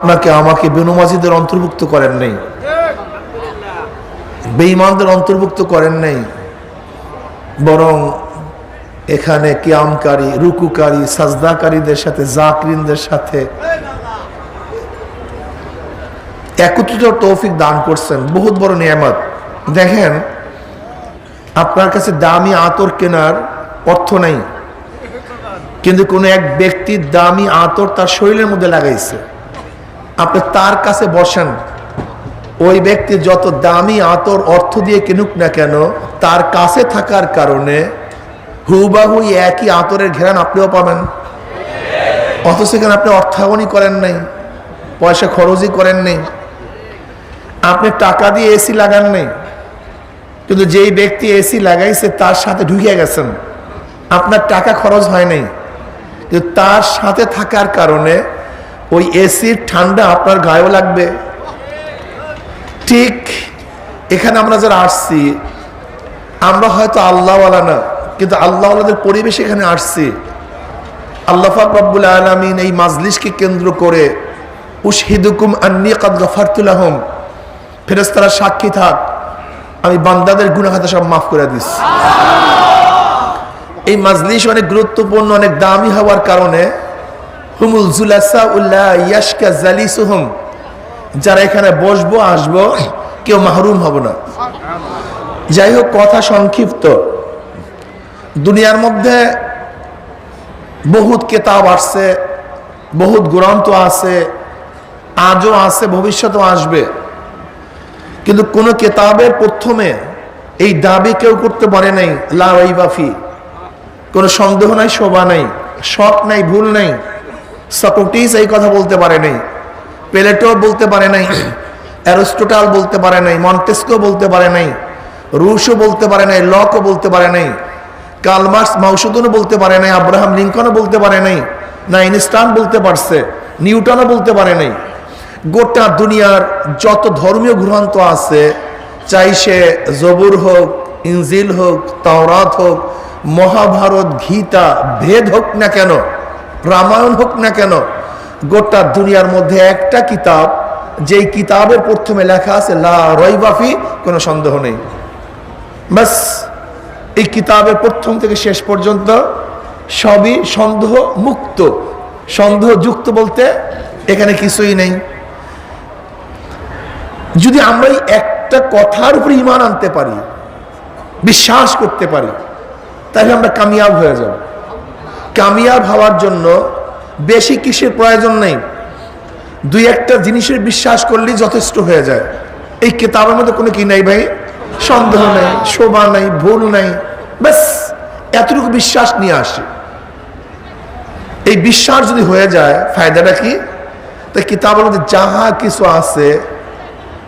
আপনাকে আমাকে বেনুমাজিদের অন্তর্ভুক্ত করেন নাই। বেঈমানদের অন্তর্ভুক্ত করেন নাই। বরং এখানে কিয়ামকারী, রুকুকারী, সাজদাকারীদের সাথে, জাকরিনদের সাথে একত্রিত তৌফিক দান করছেন। বহুত বড় নিয়ামত। দেখেন, আপনার কাছে দামি আতর কেনার অর্থ নাই। কিন্তু কোনো এক ব্যক্তির দামি আতর তার শরীরের মধ্যে লাগাইছে। আপনি তার কাছে বসেন। ওই ব্যক্তি যত দামি আতর অর্থ দিয়ে কিনুক না কেন, তার কাছে থাকার কারণে হুবাহু একই আতরের ঘেরান আপনিও পাবেন। অথচ সেখানে আপনি অর্থায়নই করেন নাই, পয়সা খরচই করেন নাই। আপনি টাকা দিয়ে এসি লাগান নাই, কিন্তু যেই ব্যক্তি এসি লাগাইছে, তার সাথে ঢুকে গেছেন। আপনার টাকা খরচ হয় নাই, কিন্তু তার সাথে থাকার কারণে ওই এসির ঠান্ডা আপনার গায়েও লাগবে। ঠিক এখানে আমরা যারা আসছি, আমরা হয়তো আল্লাহওয়ালা না, কিন্তু আল্লাহওয়ালাদের পরিবেশ এখানে আসছি। আল্লাহ রব্বুল আলমিন এই মাজলিসকে কেন্দ্র করে, উশহিদুকুম আন্নি কাদ গফারতুল আহম ফেরেস্তারা সাক্ষী থাক, আমি বান্দাদের গুণাখাতা সব মাফ করে দিস এই মাজলিস অনেক গুরুত্বপূর্ণ, অনেক দামি হওয়ার কারণে হুমুল জুলাসা উল্লাহ ইয়াসকা জালিসুহুম। যারা এখানে বসবো, আসব, কেউ মাহরুম হব না। যাই হোক, কথা সংক্ষিপ্ত। দুনিয়ার মধ্যে বহুত কেতাব আসছে, বহুত গ্রন্থ আছে, আজও আছে, ভবিষ্যতেও আসবে। কিন্তু কোন কেতাবের প্রথমে এই দাবি কেউ করতে পারে নাই লাফি কোনো সন্দেহ নাই, শোভা নাই, শখ নাই, ভুল নাই। সক্রেটিস এই কথা বলতে পারে নাই, পেলেটো বলতে পারে নাই, অ্যারোস্টোটাল বলতে পারে নাই, মন্টেস্কো বলতে পারে নাই রুশও বলতে পারে নাই, লকও বলতে পারে নাই কালমার্স মাউসুদনও বলতে পারে নাই, আব্রাহাম লিঙ্কনও বলতে পারে নাই, না ইনস্টান বলতে পারছে, নিউটনও বলতে পারে নাই। গোটা দুনিয়ার যত ধর্মীয় গ্রন্থ আছে, চাই সে জবুর হোক, ইনজিল হোক, তাওরাত হোক, মহাভারত, গীতা, ভেদ হোক না কেন রামায়ণ হোক না কেন, গোটা দুনিয়ার মধ্যে একটা কিতাব, যেই কিতাবের প্রথমে লেখা আছে, লা রইবাফি কোনো সন্দেহ নেই। বাস এই কিতাবের প্রথম থেকে শেষ পর্যন্ত সবই সন্দেহ মুক্ত। সন্দেহ যুক্ত বলতে এখানে কিছুই নেই। যদি আমরা এই একটা কথার উপরে ইমান আনতে পারি, বিশ্বাস করতে পারি, তাহলে আমরা কামিয়াব হয়ে যাব। কামিয়াব হওয়ার জন্য বেশি কিসের প্রয়োজন নেই। দুই একটা জিনিসের বিশ্বাস করলেই যথেষ্ট হয়ে যায়। এই কেতাবের মধ্যে কোনো কি নাই ভাই? সন্দেহ নাই, শোভা নাই, ভুল নাই। ব্যাস, এতটুকু বিশ্বাস নিয়ে আসে। এই বিশ্বাস যদি হয়ে যায়, ফায়দাটা কি? তাই কিতাবের মধ্যে যাহা কিছু আছে,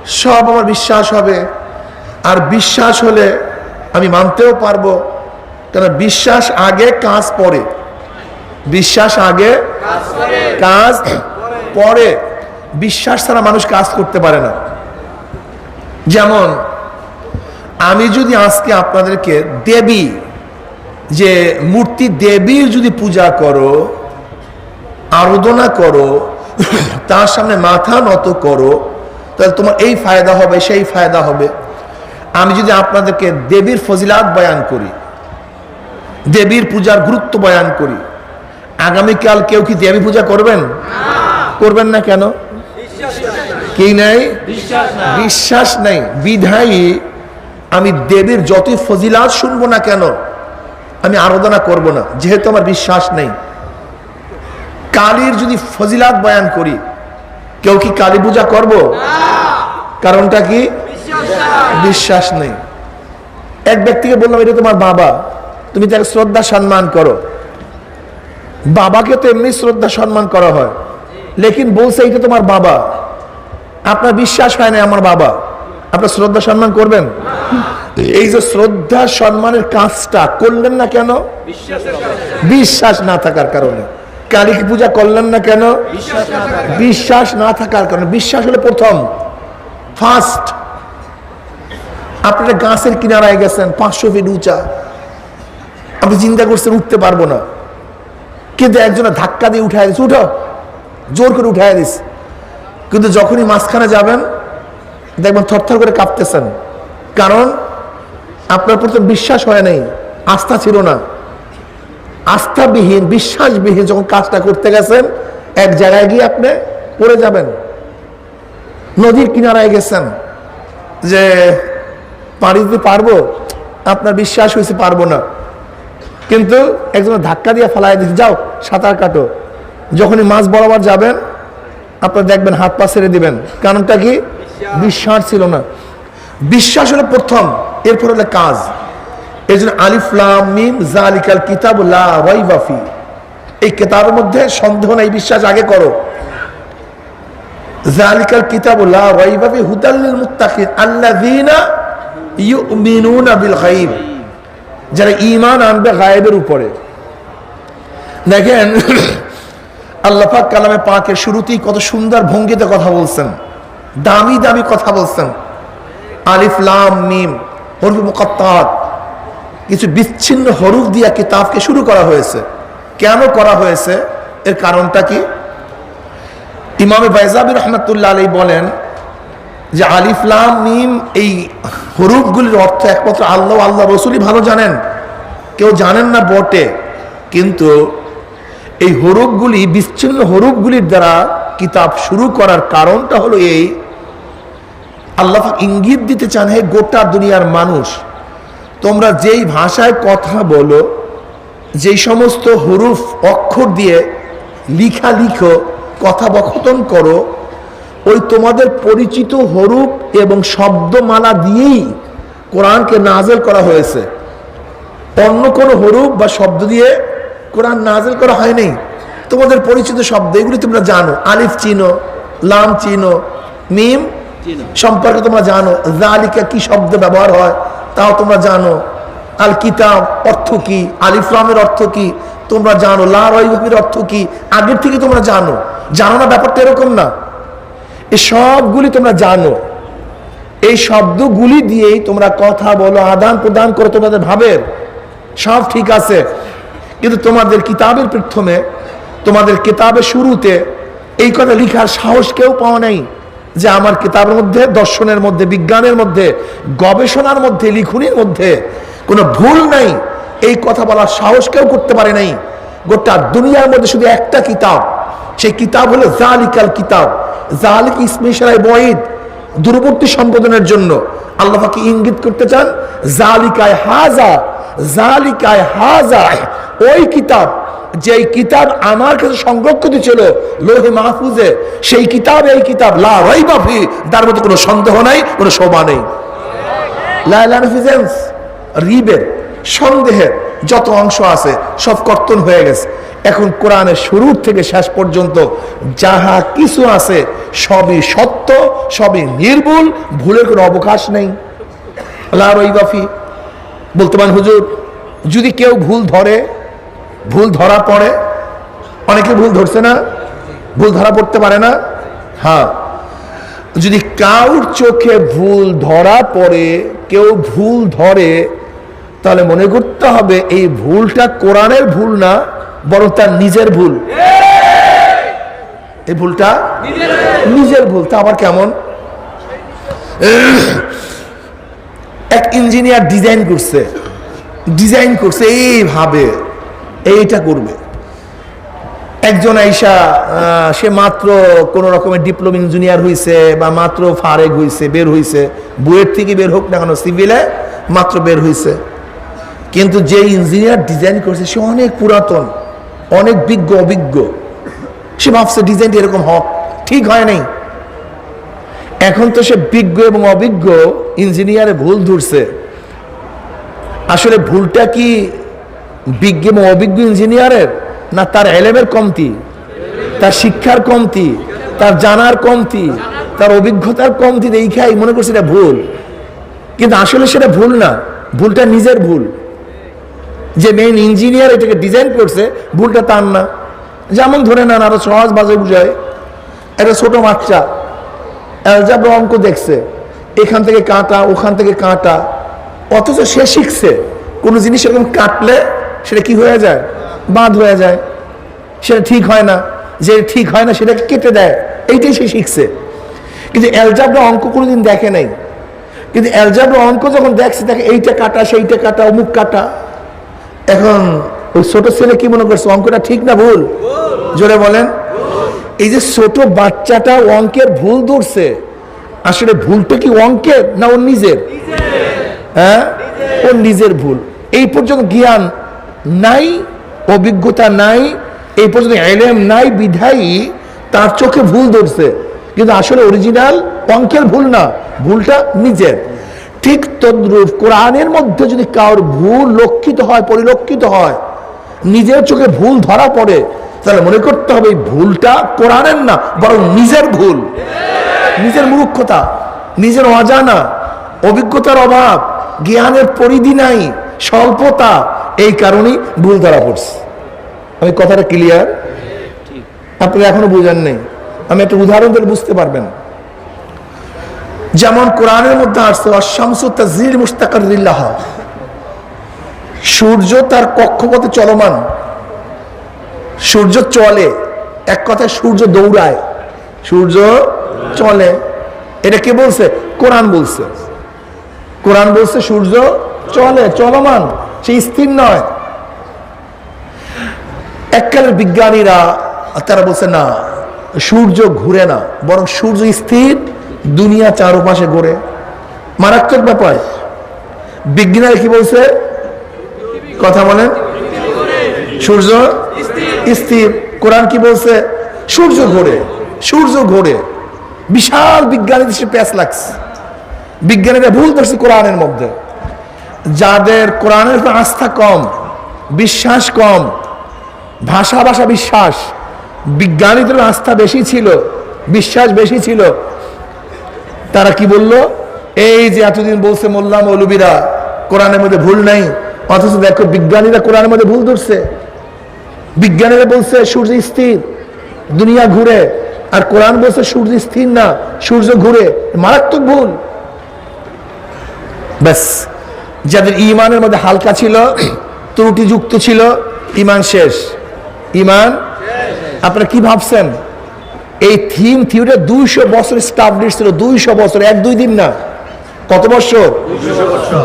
সব আমার বিশ্বাস হবে। আর বিশ্বাস হলে আমি মানতেও পারব। কেন বিশ্বাস আগে, কাজ পরে। বিশ্বাস আগে, কাজ পরে। বিশ্বাস ছাড়া মানুষ কাজ করতে পারে না। যেমন, আমি যদি আজকে আপনাদেরকে দেবী, যে মূর্তি দেবীর যদি পূজা করো, আরাধনা করো, তার সামনে মাথা নত করো, তাহলে তোমার এই ফায়দা হবে, সেই ফায়দা হবে। আমি যদি আপনাদেরকে দেবীর ফজিলাত বয়ান করি, দেবীর পূজার গুরুত্ব বয়ান করি আগামীকাল কেউ কি দেবী পূজা করবেন? করবেন না কেন? কি নাই? বিশ্বাস নাই। বিধায়ী, আমি দেবীর যতই ফজিলাত শুনব না কেন, আমি আরাধনা করব না, যেহেতু আমার বিশ্বাস নেই। কালীর যদি ফজিলাত বয়ান করি, কেউ কি কালী পূজা করব? কারণটা কি? বিশ্বাস নেই। এক ব্যক্তিকে বললাম, এটা তোমার বাবা। তুমি তাকে শ্রদ্ধা সম্মান করো। বাবাকে তো এমনি শ্রদ্ধা সম্মান করা হয়। লেকিন বলছে এইটা তোমার বাবা। আপনার বিশ্বাস হয় না আমার বাবা। আপনার শ্রদ্ধা সম্মান করবেন? এই যে শ্রদ্ধা সম্মানের কাজটা করলেন না কেন? বিশ্বাস না থাকার কারণে। কালী পূজা করলেন না কেন? বিশ্বাস না থাকার কারণে। বিশ্বাস হলো প্রথম। ফার্স্ট আপনারা গাছের কিনারায় গেছেন, পাঁচশো ফিট উঁচা। আপনি চিন্তা করছেন, উঠতে পারব না। কিন্তু একজনে ধাক্কা দিয়ে উঠায় দিচ্ছে উঠো। জোর করে উঠায় দিস কিন্তু যখনই মাঝখানে যাবেন, দেখবেন থরথর করে কাঁপতেছেন। কারণ আপনার প্রতি বিশ্বাস হয় নাই, আস্থা ছিল না। আস্থাবিহীন, বিশ্বাসবিহীন যখন কাজটা করতে গেছেন, এক জায়গায় গিয়ে আপনি পড়ে যাবেন। নদীর কিনারায় গেছেন যে, পাড়ি দিতে পারব? আপনার বিশ্বাস হয়েছে পারব না। কিন্তু একজন ধাক্কা দিয়ে ফেলাই দিচ্ছে যাও, সাঁতার কাটো। যখনই মাছ বরাবর যাবেন, আপনার দেখবেন হাত পা ছেড়ে দিবেন। কারণটা কি? বিশ্বাস ছিল না। বিশ্বাস হলো প্রথম, এরপর হলো কাজ। এই জন্য আলিফলাম জালিকাল কিতাব লা রাইবা ফি। এই কিতাবের মধ্যে সন্দেহ নাই, বিশ্বাস আগে করো। জালিকাল কিতাব লা রাইবা ফি, হুদাল লিল মুত্তাকিন আল্লাযীনা ইউমিনুনা বিল গায়ব। যারা ইমান আনবে গায়েবের উপরে। দেখেন, আল্লাহ পাক কালামে পাকের শুরুতেই কত সুন্দর ভঙ্গিতে কথা বলছেন। দামি দামি কথা বলছেন। আলিফ, লাম, মিম, হরফ মুকাত্তাত কিছু বিচ্ছিন্ন হরুফ দিয়া কিতাবকে শুরু করা হয়েছে। কেন করা হয়েছে? এর কারণটা কি? ইমামে বাইজাবি রহমতুল্লাহ আলী বলেন যে আলিফলাম মিম এই হরুফগুলির অর্থ একমাত্র আল্লাহ আল্লাহ রসুলই ভালো জানেন। কেউ জানেন না বটে, কিন্তু এই হরুফগুলি, বিচ্ছিন্ন হরুফগুলির দ্বারা কিতাব শুরু করার কারণটা হলো এই, আল্লাহ ইঙ্গিত দিতে চান, হে গোটা দুনিয়ার মানুষ, তোমরা যেই ভাষায় কথা বলো, যেই সমস্ত হরুফ অক্ষর দিয়ে লিখা লিখো কথোপকথন করো ওই তোমাদের পরিচিত হরুপ এবং শব্দমালা দিয়েই কোরআনকে নাজেল করা হয়েছে। অন্য কোনো হরুপ বা শব্দ দিয়ে কোরআন নাজেল করা হয়নি। তোমাদের পরিচিত শব্দ, এগুলি তোমরা জানো। আলিফ চিনো লাম চিনো মিম সম্পর্কে তোমরা জানো। জালিকা কি শব্দ ব্যবহার হয়, তাও তোমরা জানো। আল কিতাব অর্থ কি আলিফলামের অর্থ কি, তোমরা জানো। লা রহিমের অর্থ কি, আগের থেকে তোমরা জানো। জানো না ব্যাপারটা এরকম না। এই সবগুলি তোমরা জানো। এই শব্দগুলি দিয়েই তোমরা কথা বলো, আদান প্রদান করো তোমাদের ভাবের। সব ঠিক আছে। কিন্তু তোমাদের কিতাবের প্রথমে, তোমাদের কিতাবের শুরুতে এই কথা লিখার সাহস কেউ পাওয়া নাই যে আমার কিতাবের মধ্যে, দর্শনের মধ্যে, বিজ্ঞানের মধ্যে, গবেষণার মধ্যে, লিখনির মধ্যে কোনো ভুল নাই। এই কথা বলার সাহস কেউ করতে পারে নাই। গোটা দুনিয়ার মধ্যে শুধু একটা কিতাব। সেই কিতাব হলো জালিকাল কিতাব। জালিক ইসমিশারাই বঈদ দূরবর্তী সম্বোধনের জন্য আল্লাহ পাকে ইঙ্গিত করতে চান? জালিকায় হাজা জালিকায় হাজা, ওই কিতাব যেই কিতাব আমার কাছে সংরক্ষিত ছিল লোহে মাহফুজে, সেই কিতাব, এই কিতাব লা রাইবাফি তার মধ্যে কোনো সন্দেহ নাই, কোনো শোভা নেই। রিবের সন্দেহের যত অংশ আছে, সব কর্তন হয়ে গেছে। এখন কোরআনের শুরুর থেকে শেষ পর্যন্ত যাহা কিছু আছে, সবই সত্য, সবই নির্ভুল, ভুলের কোনো অবকাশ নেই। আল্লাহ রইবাফি বলতে পারেন হুজুর, যদি কেউ ভুল ধরে, ভুল ধরা পড়ে, অনেকে ভুল ধরছে না, ভুল ধরা পড়তে পারে না। হ্যাঁ যদি কাউর চোখে ভুল ধরা পড়ে, কেউ ভুল ধরে তাহলে মনে করতে হবে এই ভুলটা কোরআনের ভুল না, বরং তার নিজের ভুল। এই ভুলটা নিজের ভুল। তা আবার কেমন? এক ইঞ্জিনিয়ার ডিজাইন করছে ডিজাইন করছে, এইভাবে, এইটা করবে। একজন আইসা সে মাত্র কোন রকমের ডিপ্লোমা ইঞ্জিনিয়ার হইছে বা মাত্র ফারেক হইছে, বের হইছে, বুয়েট থেকে বের হোক না কেন, সিভিলে মাত্র বের হইছে। কিন্তু যে ইঞ্জিনিয়ার ডিজাইন করছে, সে অনেক পুরাতন, অনেক বিজ্ঞ, অভিজ্ঞ। সে ভাবছে ডিজাইনটা এরকম হক, ঠিক হয় নাই। এখন তো সে বিজ্ঞ এবং অভিজ্ঞ ইঞ্জিনিয়ারে ভুল ধরছে। আসলে ভুলটা কি বিজ্ঞ এবং অভিজ্ঞ ইঞ্জিনিয়ারের, না তার এলেমের কমতি, তার শিক্ষার কমতি, তার জানার কমতি, তার অভিজ্ঞতার কমতি দেখাই মনে করছে এটা ভুল। কিন্তু আসলে সেটা ভুল না, ভুলটা নিজের ভুল। যে মেইন ইঞ্জিনিয়ার এটাকে ডিজাইন করছে, ভুলটা তার না। যেমন ধরে নেন, আরও সহজ বাজে বুঝায়। একটা ছোট বাচ্চা অ্যালজাব্রা অঙ্ক দেখছে। এখান থেকে কাটা, ওখান থেকে কাটা। অথচ সে শিখছে। কোনো জিনিস এরকম কাটলে সেটা কি হয়ে যায়? বাঁধ হয়ে যায়। সেটা ঠিক হয় না। যে ঠিক হয় না, সেটাকে কেটে দেয়। এইটাই সে শিখছে। কিন্তু অ্যালজাবরা অঙ্ক কোনোদিন দেখে নাই। কিন্তু অ্যালজাবরা অঙ্ক যখন দেখছে দেখে এইটা কাটা, সেইটা কাটা, অমুক কাটা। এখন ওই ছোট ছেলে কি মনে করছে? অঙ্কটা ঠিক না ভুল? জোরে বলেন। এই যে ছোট বাচ্চাটা অঙ্কের ভুল ধরছে, আসলে ভুলটা কি অঙ্কের না ওর নিজের? হ্যাঁ? ওর নিজের ভুল। এই পর্যন্ত জ্ঞান নাই, অভিজ্ঞতা নাই, এই পর্যন্ত এলেম নাই, বিধায়ী, তার চোখে ভুল ধরছে। কিন্তু আসলে অরিজিনাল অঙ্কের ভুল না, ভুলটা নিজের। ঠিক তদ্রুপ কোরআনের মধ্যে যদি কারোর ভুল লক্ষিত হয় পরিলক্ষিত হয় নিজের চোখে ভুল ধরা পড়ে তাহলে মনে করতে হবে এই ভুলটা কোরআনের না বরং নিজের ভুল। নিজের মূর্খতা নিজের অজানা অভিজ্ঞতার অভাব জ্ঞানের পরিধি নাই স্বল্পতা এই কারণেই ভুল ধরা পড়ছে। আমি কথাটা ক্লিয়ার আপনি এখনও বুঝেন নেই আমি একটা উদাহরণ দিলে বুঝতে পারবেন। যেমন কোরআনের মধ্যে আসছে অশামসু তাজির সূর্য তার কক্ষপথে চলমান। সূর্য চলে, এক কথায় সূর্য দৌড়ায়। সূর্য চলে, এটা কে বলছে? কোরআন বলছে। কোরআন বলছে, সূর্য চলে, চলমান, সে স্থির নয়। এককালের বিজ্ঞানীরা তারা বলছে, না, সূর্য ঘুরে না, বরং সূর্য স্থির দুনিয়া চারপাশে ঘুরে মারাত্মক ব্যাপার। বিজ্ঞানীরা কি বলছে? কথা বলেন। সূর্য স্থির। কোরআন কি বলছে? সূর্য ঘোরে। সূর্য ঘোরে। বিশাল বিজ্ঞানীদের সে প্যাস লাগছে। বিজ্ঞানীরা ভুল ধরছে কোরআনের মধ্যে। যাদের কোরআনের আস্থা কম, বিশ্বাস কম ভাষা ভাষা বিশ্বাস, বিজ্ঞানীদের আস্থা বেশি ছিল, বিশ্বাস বেশি ছিল তারা কি বলল? এই যে এতদিন বলছে মোল্লা মৌলবীরা, কোরআনের মধ্যে ভুল নাই, অথচ দেখো বিজ্ঞানীরা কোরআনের মধ্যে ভুল ধরছে। বিজ্ঞানীরা বলছে সূর্য স্থির, দুনিয়া ঘুরে, আর কোরআন বলছে সূর্য স্থির না, সূর্য ঘুরে, মারাত্মক ভুল। ব্যাস, যাদের ইমানের মধ্যে হালকা ছিল, ত্রুটিযুক্ত ছিল, ইমান শেষ। ইমান? আপনারা কি ভাবছেন? এই থিম থিওরি দুইশো বছর স্টাবলিশ ছিল দুইশো বছর এক দুই দিন না। কত বছর?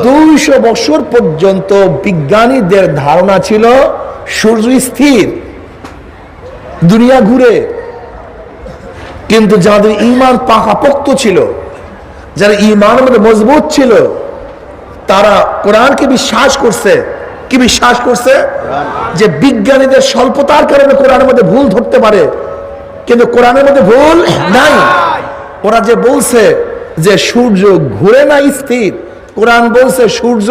দুইশো বছর। পর্যন্ত বিজ্ঞানীদের ধারণা ছিল সূর্য স্থির দুনিয়া ঘুরে। কিন্তু যাদের ইমান পাকাপোক্ত ছিল যারা ইমানের মধ্যে মজবুত ছিল তারা কোরআনকে বিশ্বাস করছে। কি বিশ্বাস করছে? যে বিজ্ঞানীদের স্বল্পতার কারণে কোরআনের মধ্যে ভুল ধরতে পারে। কিন্তু কোরআনের মধ্যে ভুল নাই। ওরা যে বলছে যে সূর্য ঘুরে না স্থির, কোরআন বলছে সূর্য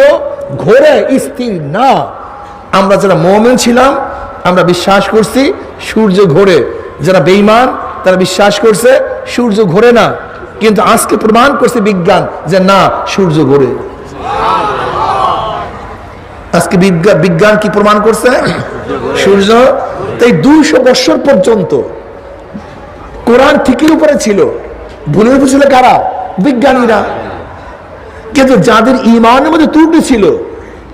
ঘোরে স্থির না। আমরা যারা মোমেন ছিলাম, আমরা বিশ্বাস করছি সূর্য ঘোরে। যারা বেইমান তারা বিশ্বাস করছে সূর্য ঘোরে না। কিন্তু আজকে প্রমাণ করছে বিজ্ঞান যে না, সূর্য ঘোরে। আজকে বিজ্ঞান বিজ্ঞান কি প্রমাণ করছে? সূর্য, তাই দুইশো বৎসর পর্যন্ত কোরআন ঠিকই উপরে ছিল। ভুলের উপর ছিল কারা? বিজ্ঞানীরা। কিন্তু যাদের ইমানের মধ্যে ত্রুটি ছিল,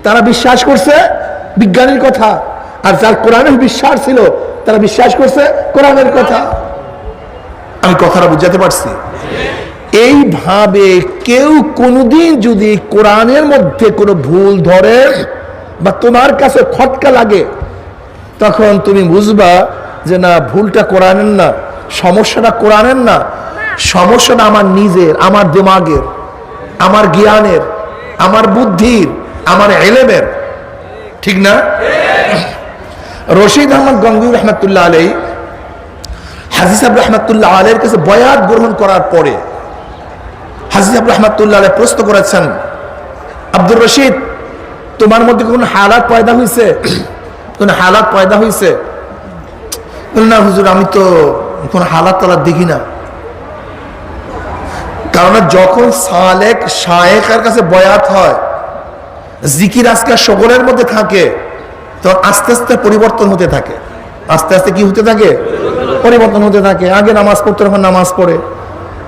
তারা বিশ্বাস করছে বিজ্ঞানীর কথা। আর যার কোরআনের বিশ্বাস ছিল, তারা বিশ্বাস করছে কোরআনের কথা। আমি কথাটা বুঝাতে পারছি? এইভাবে কেউ কোনোদিন যদি কোরআনের মধ্যে কোনো ভুল ধরে বা তোমার কাছে খটকা লাগে, তখন তুমি বুঝবা যে না, ভুলটা কোরআনের না। সমস্যাটা কোরআনের না? সমস্যাটা আমার নিজের, আমার দিমাগের, আমার জ্ঞানের, আমার বুদ্ধির, আমার এলেমের। ঠিক না? রশিদ আহমদ গঙ্গুর রহমতুল্লাহ আলাই হাজিসাব রহমতুল্লাহ আলের কাছে বয়াত গ্রহণ করার পরে হাজিসাব রহমতুল্লাহ আলাই প্রশ্ন করেছেন, আব্দুর রশিদ, তোমার মধ্যে কোন হালাত পয়দা হয়েছে কোন হালাত পয়দা হয়েছে না হুজুর, আমি তো কোন হালাত তালাত দেখি না। কারণ যখন সালেক শায়েকের কাছে বয়াত হয়, জিকির আজকাল সকলের মধ্যে থাকে, তখন আস্তে আস্তে পরিবর্তন হতে থাকে। আস্তে আস্তে কি হতে থাকে? পরিবর্তন হতে থাকে। আগে নামাজ পড়তো, এখন নামাজ পড়ে।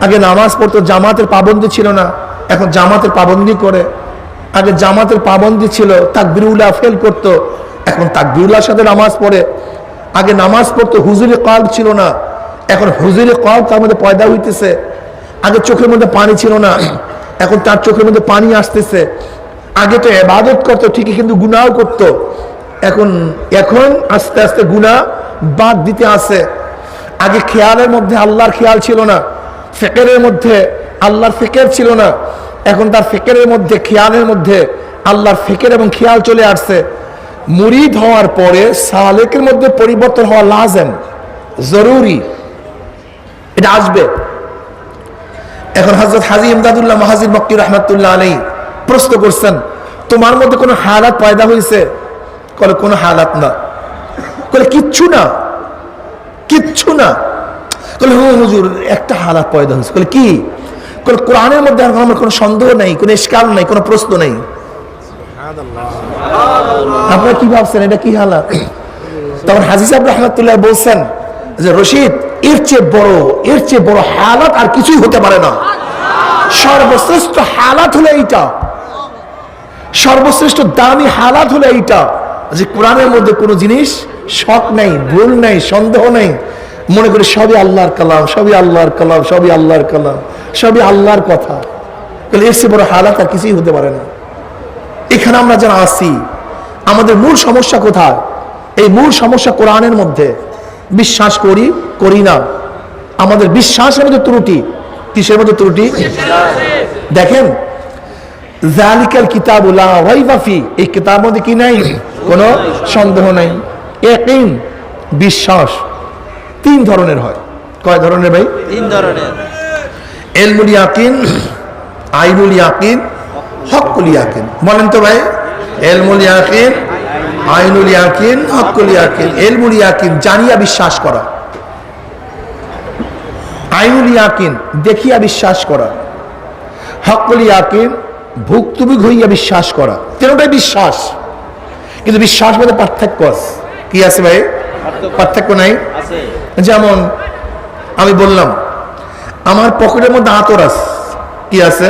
আগে নামাজ পড়তো, জামাতের পাবন্দি ছিল না। এখন জামাতের পাবন্দি করে। আগে জামাতের পাবন্দি ছিল, তাকবিরুল্লাহ ফেল করত। এখন তাকবিরুল্লাহর সাথে নামাজ পড়ে। আগে নামাজ পড়তো, হুজুরি কল ছিল না। এখন হুজুরি কল তার মধ্যে পয়দা হইতেছে। আগে চোখের মধ্যে পানি ছিল না, এখন তার চোখের মধ্যে পানি আসতেছে। আগে তো এবাদত করতো, ঠিকই কিন্তু গুনাও করতো। এখন এখন আস্তে আস্তে গুনাহ বাদ দিতে আসে আগে খেয়ালের মধ্যে আল্লাহর খেয়াল ছিল না, ফেকেরের মধ্যে আল্লাহর ফেকের ছিল না। এখন তার ফেকেরের মধ্যে, খেয়ালের মধ্যে আল্লাহর ফেকের এবং খেয়াল চলে আসছে। মুরিদ হওয়ার পরে সালেকের মধ্যে পরিবর্তন হওয়া লাজেম, জরুরি। এটা আসবে। এখন হজরত হাজি ইমদাদুল্লাহ মাহাজির মক্কি রহমতুল্লাহ আলাই প্রশ্ন করছেন, তোমার মধ্যে কোনো হালাত পয়দা হয়েছে কলে, কোনো হালাত না। কলে, কিচ্ছু না। কিচ্ছু না। কলে, হু, হুজুর, একটা হালাত পয়দা হয়েছে কলে, কি? কলে, কোরআনের মধ্যে এখন আমার কোনো সন্দেহ নাই, কোনো ইস্কাল নাই, কোনো প্রশ্ন নাই। আপনারা কি ভাবছেন, এটা কি হালাত? তখন হাজি সাহেব রহমতুল্লাহ বলছেন যে, রশিদ এর চেয়ে বড়, এর চেয়ে বড় হালাত আর কিছুই হতে পারে না। সর্বশ্রেষ্ঠ হালাত হলো এইটা। সর্বশ্রেষ্ঠ দামি হালাত হলো এইটা যে কোরআনের মধ্যে কোনো জিনিস শখ নেই, ভুল নেই, সন্দেহ নেই। মনে করি সবই আল্লাহর কালাম, সবই আল্লাহর কালাম, সবই আল্লাহর কালাম, সবই আল্লাহর কথা। তাহলে এর চেয়ে বড় হালাত আর কিছুই হতে পারে না। এখানে আমরা যারা আসি আমাদের মূল সমস্যা কোথায়? এই মূল সমস্যা কোরআনের মধ্যে। বিশ্বাস করি করি না। আমাদের বিশ্বাসের মধ্যে ত্রুটি। কিসের মধ্যে ত্রুটি? দেখেন জালিকাল কিতাবুল্লাহ ওয়াইফাফি এই কিতাবের মধ্যে কি নাই? কোনো সন্দেহ নাই। একিন বিশ্বাস। তিন ধরনের হয়। কয় ধরনের ভাই? তিন ধরনের। এলমুল ইয়াকিন আইনুল ইয়াকিন হকুল ইয়াকিন। বলেন তো ভাই। এলমুল ইয়াকিন আইনুল ইয়াকিন হকুল ইয়াকিন এলমুল ইয়াকিন জানিয়া বিশ্বাস করা। আইনুল ইয়াকিন দেখিয়া বিশ্বাস করা। হকুল ইয়াকিন ভুক্তভোগী হইয়া বিশ্বাস করা। তিনটাই বিশ্বাস। কিন্তু বিশ্বাস মধ্যে পার্থক্য আছে। কি আছে ভাই? পার্থক্য নাই? যেমন আমি বললাম আমার পকেটের মধ্যে আতর আছে। কি আছে?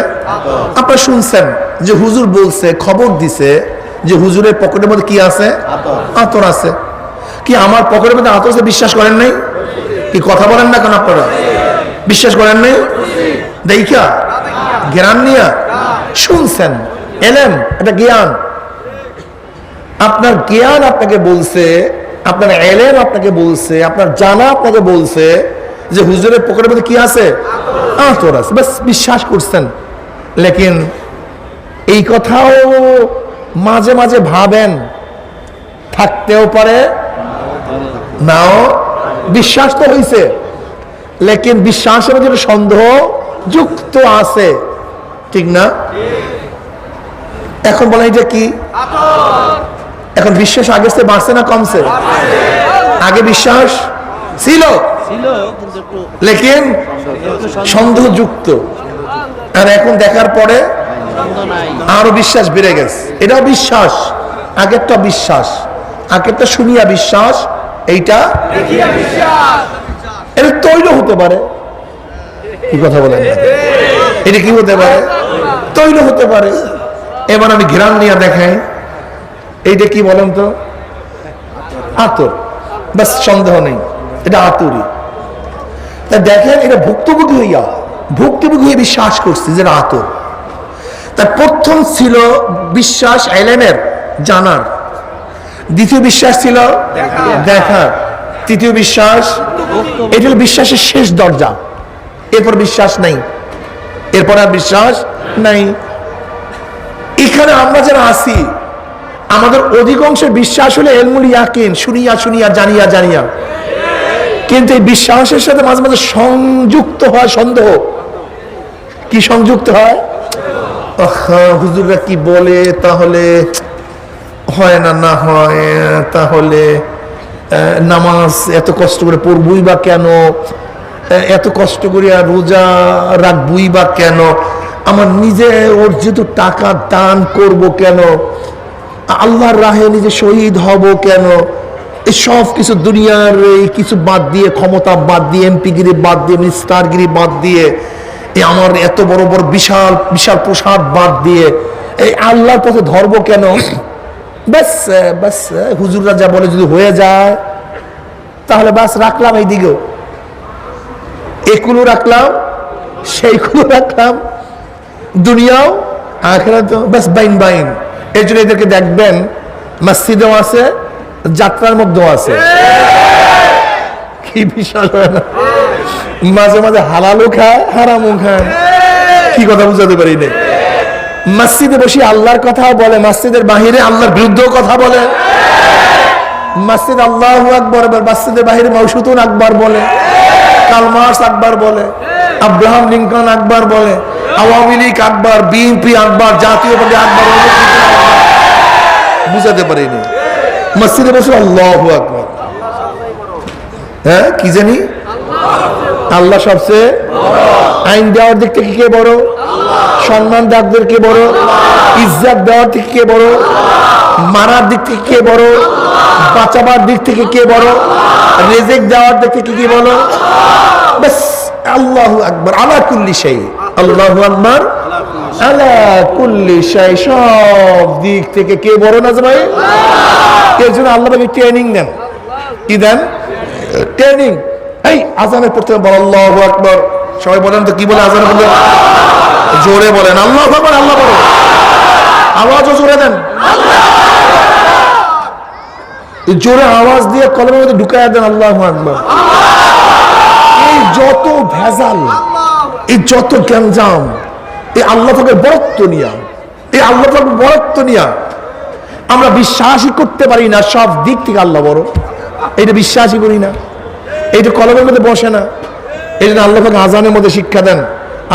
আপনারা শুনছেন যে হুজুর বলছে খবর দিছে যে হুজুরের পকেটের মধ্যে কি আছে? আতর। আছে। কি আমার পকেটের মধ্যে আতর আছে? বিশ্বাস করেন নাই? কি কথা বলেন না কেন আপনারা? বিশ্বাস করেন নাই? দেখা জ্ঞান নিয়া শুনছেন এলেন এটা জ্ঞান। আপনার জ্ঞান আপনাকে বলছে আপনার এলেন আপনাকে বলছে আপনার জানা আপনাকে বলছে যে হুজুরের পকেটের মধ্যে কি আছে? আতর আছে। বাস বিশ্বাস করছেন। লেকিন এই কথাও মাঝে মাঝে ভাবেন, থাকতেও পারে, নাও, বিশ্বাস তো হয়েছে লেকিন বিশ্বাসের মধ্যে সন্দেহ যুক্ত আছে। ঠিক না? এখন বলেন এটা কি? এখন বিশ্বাস আগে চেয়ে বাড়ছে না কমছে? আগে বিশ্বাস ছিল। লেকিন সন্দেহযুক্ত আর এখন দেখার পরে আরও বিশ্বাস বেড়ে গেছে। এটাও বিশ্বাস। আগেরটা বিশ্বাস। আগেরটা শুনিয়া বিশ্বাস এইটা এটা তৈল হতে পারে। কি কথা বলেন? এটা কি হতে পারে? তৈল হতে পারে। এবার আমি ঘেরান নিয়ে দেখাই। এইটা কি বলেন তো? আতর। বাস সন্দেহ নেই। এটা আতরই। তা দেখেন এটা ভুক্তভোগী হইয়া ভুক্তভোগী হয়ে বিশ্বাস করছে যেটা আতর। তার প্রথম ছিল বিশ্বাস এলেনের জানার। দ্বিতীয় বিশ্বাস ছিল দেখার তৃতীয় বিশ্বাস এটা হলো বিশ্বাসের শেষ দরজা। এরপর বিশ্বাস নাই। এরপর আর বিশ্বাস নাই। এখানে আমরা যারা আছি আমাদের অধিকাংশের বিশ্বাস হলে এলমুল ইয়াকিন শুনিয়া শুনিয়া জানিয়া জানিয়া। কিন্তু এই বিশ্বাসের সাথে মাঝে মাঝে সংযুক্ত হয় সন্দেহ। কি সংযুক্ত হয়? হুজুররা কি বলে? তাহলে হয় না না হয়, তাহলে নামাজ এত কষ্ট করে পড়বই বা কেন? এত কষ্ট করে আর রোজা রাখবই বা কেন? আমার নিজে অর্জিত টাকা দান করব কেন? আল্লাহর রাহে নিজে শহীদ হব কেন? এই সব কিছু দুনিয়ার এই কিছু বাদ দিয়ে, ক্ষমতা বাদ দিয়ে এমপিগিরি বাদ দিয়ে মিনিস্টারগিরি বাদ দিয়ে এই আমার এত বড় বড় বিশাল বিশাল প্রসাদ বাদ দিয়ে এই আল্লাহর পথে ধরবো কেন? ব্যাস ব্যাস হুজুররা যা বলে যদি হয়ে যায় তাহলে ব্যাস রাখলাম এইদিকেও। একুলো রাখলাম সেইগুলো রাখলাম দুনিয়াও আখেরা তো বাস বাইন বাইন। এই জন্য এদেরকে দেখবেন মসজিদেও আছে যাত্রার মধ্যেও আছে। কি বিশাল হয় না? মাঝে মাঝে হালালও খায়, হারামও খায়। কি কথা বুঝাতে পারি নাই মসজিদে বসে আল্লাহর কথা বলে, মসজিদের বাহিরে আল্লাহর বিরুদ্ধেও কথা বলে। মসজিদ আল্লাহ আকবর মসজিদের বাহিরে মৌসুতুন আকবর বলে। কালমার্স আকবর বলে। আব্রাহাম লিঙ্কন আকবর বলে। Awami League Akbar, BNP Akbar, Jatiya Party Akbar বুঝাতে পারিনি মসজিদে বসে আল্লাহ আকবর। হ্যাঁ কি জানি? আল্লাহ সবচেয়ে আইন দেওয়ার দিক থেকে কে বড়? সম্মান দেওয়ার কে বড়? ইজ্জত দেওয়ার থেকে কে বড়? মারার দিক থেকে কে বড়? বাঁচাবার দিক থেকে কে বড়? রেজেক দেওয়ার দিক থেকে কে বলো আল্লাহু আকবার, আলা কুল্লি শাই, আল্লাহ আকবার, আলা কুল্লি শাই, সব দিক থেকে কে বড় না ভাই এর জন্য আল্লাহ ট্রেনিং দেন কি দেন? ট্রেনিং এই আজানের পড়তে বল, আল্লাহু আকবার। সবাই বলেন তো, কি বলে আজানের পড়তে জোরে বলেন, আল্লাহু আকবার, আল্লাহ বলেন আওয়াজও জোরে দেন। জোরে আওয়াজ দিয়ে কলমের মধ্যে ঢুকায় দেন, আল্লাহু আকবার। এই যত ভেজাল, এই যত গ্যাঞ্জাম, এই আল্লাহ পাকের বরত্ব নিয়া, এই আল্লাহ পাকের বরত্ব নিয়া আমরা বিশ্বাসই করতে পারি না, সব দিক থেকে আল্লাহ বড়। এটা বিশ্বাসই করি না। এইটা কলমের মধ্যে বসে না, এই জন্য আল্লাহ আজানের মধ্যে শিক্ষা দেন।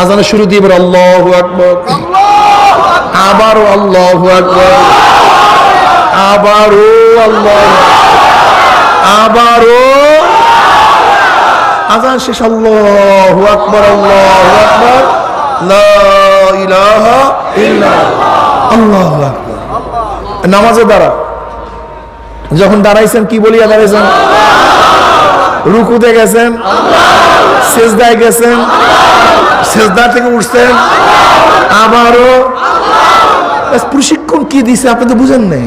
আজানের শুরু দিয়ে আল্লাহ আকবর। আবারও আল্লাহ আকবর। আবারও আল্লাহ আবারও আজান শেষ। আল্লাহ আকবর আল্লাহ আকবর। আল্লাহু নামাজে দাঁড়া। যখন দাঁড়াইছেন কি বলিয়া দাঁড়াইছেন? রুকুতে গেছেন? সেজদায় গেছেন? সেজদা থেকে উঠছেন? আবারও? প্রশিক্ষণ কি দিছে আপনি তো বুঝেন নাই।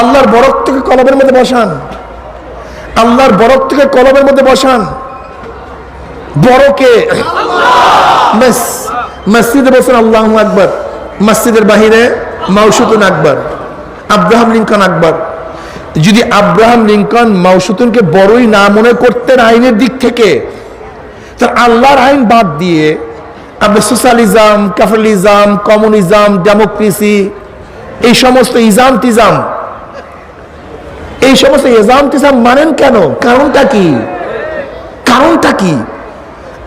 আল্লাহর বরক থেকে কলবের মধ্যে বসান। আল্লাহর বরক থেকে কলবের মধ্যে বসান। বড়কে ব্যাস মসজিদে বসেন আল্লাহ আকবর। মসজিদের বাহিরে মাউসুতুন আকবর আব্রাহাম লিঙ্কন আকবর। যদি আব্রাহাম লিঙ্কন মাউসুতুনকে বড়ই না মনে করতেন আইনের দিক থেকে তার আল্লাহর আইন বাদ দিয়ে আপনি সোশ্যালিজম, ক্যাপিটালিজম, কমিউনিজম, ডেমোক্রেসি, এই সমস্ত ইজাম টিজাম এই সমস্ত ইজাম টিজাম মানেন কেন? কারণটা কি? কারণটা কি?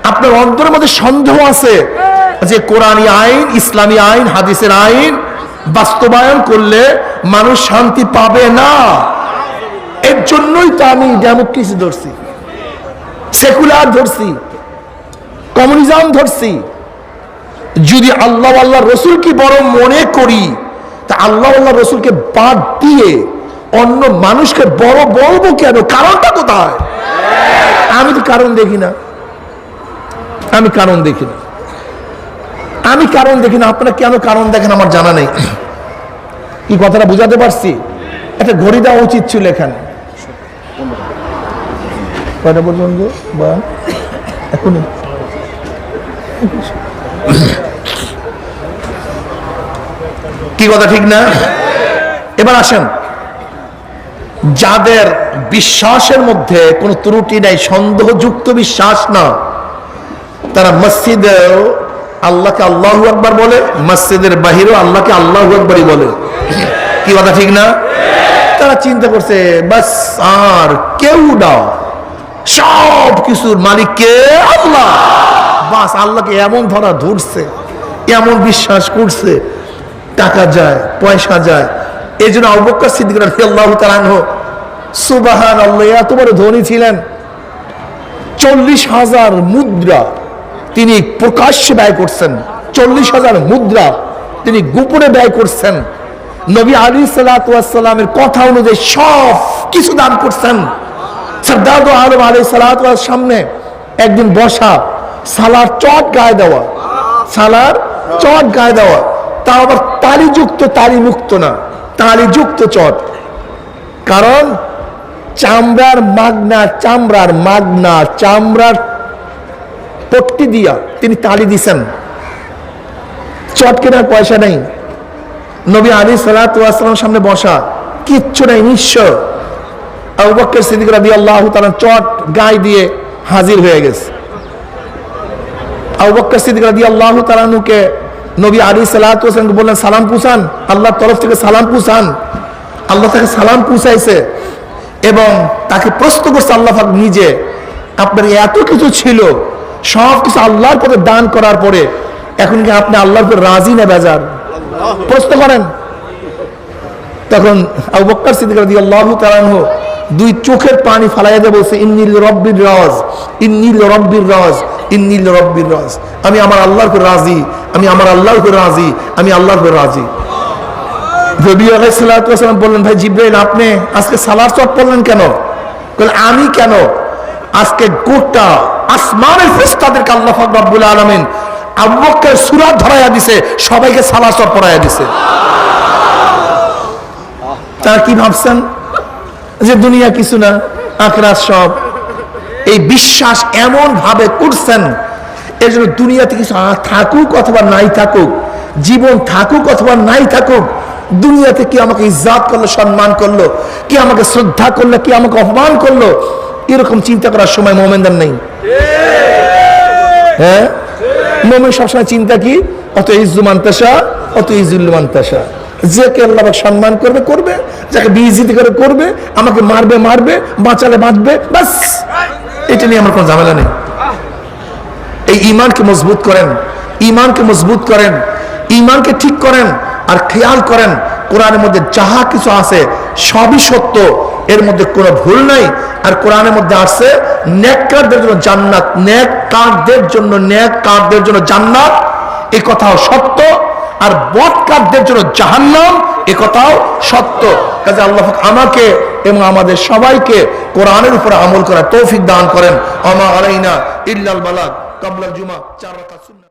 আপনার অন্তরের মধ্যে সন্দেহ আছে যে কোরআনী আইন, ইসলামী আইন, হাদিসের আইন বাস্তবায়ন করলে মানুষ শান্তি পাবে না। এর জন্যই তো আমি ডেমোক্রেসি ধরছি, সেকুলার ধরছি, কমিউনিজম ধরছি। যদি আল্লাহ আল্লাহ রসুলকে বড় মনে করি, তা আল্লাহ আল্লাহ রসুলকে বাদ দিয়ে অন্য মানুষকে বড় বলব কেন? কারণটা কোথায়? আমি তো কারণ দেখি না। আমি কারণ দেখি না। আমি কারণ দেখি না, আপনারা কেন কারণ দেখেন আমার জানা নেই। কি কথাটা বুঝাতে পারছি? একটা ঘড়ি দেওয়া উচিত ছিল এখানে। কয়টা পর্যন্ত? বা এখনই। কি কথা, ঠিক না? এবার আসেন। যাদের বিশ্বাসের মধ্যে কোনো ত্রুটি নাই, সন্দেহযুক্ত বিশ্বাস না, তারা মসজিদেও আল্লাহকে আল্লাহ আকবার বলে, মসজিদের বাহিরেও আল্লাহকে আল্লাহ আকবরই বলে। কি কথা ঠিক না? তারা চিন্তা করছে, বাস আর কেউ না। সব কিছুর মালিককে আল্লাহ। বাস আল্লাহকে এমন ধরা ধরছে, এমন বিশ্বাস করছে, টাকা যায়, পয়সা যায়। এই জন্য অবকাশ সিদ্দিক আল্লাহ তালানহ সুবাহান আল্লাহ এত ধনী ছিলেন। চল্লিশ হাজার মুদ্রা তিনি প্রকাশ্যে ব্যয় করছেন। চল্লিশ হাজার মুদ্রা তিনি গোপনে ব্যয় করছেন। নবী আলী সালাতামের কথা অনুযায়ী সব কিছু দান করছেন। সর্দার আলম আলী সালাতার সামনে একদিন বসা, সালার চট গায়ে দেওয়া, সালার চট গায়ে দেওয়া। তা আবার তালিযুক্ত তালি মুক্ত না, তালিযুক্ত চট। কারণ চামড়ার মাগনা চামড়ার মাগনা, চামড়ার পট্টি দিয়া তিনি তালি দিছেন। চট কেনার পয়সা নেই। নবী আলী সালাতাম সামনে বসা, কিচ্ছু নেই, নিঃস্ব। তাআলা চট গায়ে দিয়ে হাজির হয়ে গেছে। রাদিয়াল্লাহু তাআলাকে নবী আলী বললেন, সালাম পুষান আল্লাহর তরফ থেকে সালাম পুষান আল্লাহ তাকে সালাম পুষাইছে এবং তাকে প্রশ্ন করছে, আল্লাহ নিজে আপনার এত কিছু ছিল সব কিছু আল্লাহর পথে দান করার পরে, এখন কি আপনি আল্লাহর উপর রাজি না বেজার? প্রশ্ন করেন। তখন আবু বক্কর সিদ্দিক রাদিয়াল্লাহু তাআলা আনহু দুই চোখের পানি ফালাইয়া দিয়ে বলছে ইন্নিল রব্বির রাজ ইন্নিল রব্বির রাজ ইন্নিল রব্বির রাজ। আমি আমার আল্লাহর উপর রাজি, আমি আমার আল্লাহর উপর রাজি, আমি আল্লাহর উপর রাজি। নবী আলাইসাল্লাম বললেন, ভাই জিব্রাইল, আপনি আজকে সালার চট পড়লেন কেন? আমি কেন? আজকে গোটা আসমানের ফেরেশতাদেরকে আল্লাহ পাক রব্বুল আলামিন আবু সুরাত ধরাইয়া দিছে, সবাইকে চট পড়াইয়া দিছে। তারা কি ভাবছেন? যে দুনিয়া কিছু না, আখরাত সব। এই বিশ্বাস এমন ভাবে করছেন এর জন্য দুনিয়াতে কিছু থাকুক অথবা নাই থাকুক, জীবন থাকুক অথবা নাই থাকুক, দুনিয়াতে কি আমাকে ইজ্জাত করল, সম্মান করল, কি আমাকে শ্রদ্ধা করল, কি আমাকে অপমান করল এরকম চিন্তা করার সময় মোমেনদের নেই। হ্যাঁ? মোমেন সবসময় চিন্তা কি? অত ইজ্জু মান্তাসা অত ইজুল মান্তাসা। যে আল্লাহ সম্মান করবে করবে। যাকে বিজিতি করে, করবে। আমাকে মারবে মারবে, বাঁচালে বাঁচবে বাস এটা নিয়ে আমার কোনো ঝামেলা নেই। এই ইমানকে মজবুত করেন। ইমানকে মজবুত করেন। ইমানকে ঠিক করেন। আর খেয়াল করেন, কোরআনের মধ্যে যাহা কিছু আছে, সবই সত্য। এর মধ্যে কোনো ভুল নাই। আর কোরআনের মধ্যে আছে, নেককারদের জন্য জান্নাত, নেককারদের জন্য নেককারদের জন্য জান্নাত, এ কথাও সত্য। আর বদকারদের জন্য জাহান্নাম, এ কথাও সত্য। কাজে আল্লাহ আমাকে এবং আমাদের সবাইকে কোরআনের উপরে আমল করার তৌফিক দান করেন। আমা আলাইনা ইল্লাল বালাগ। কাবলাল জুমা, চার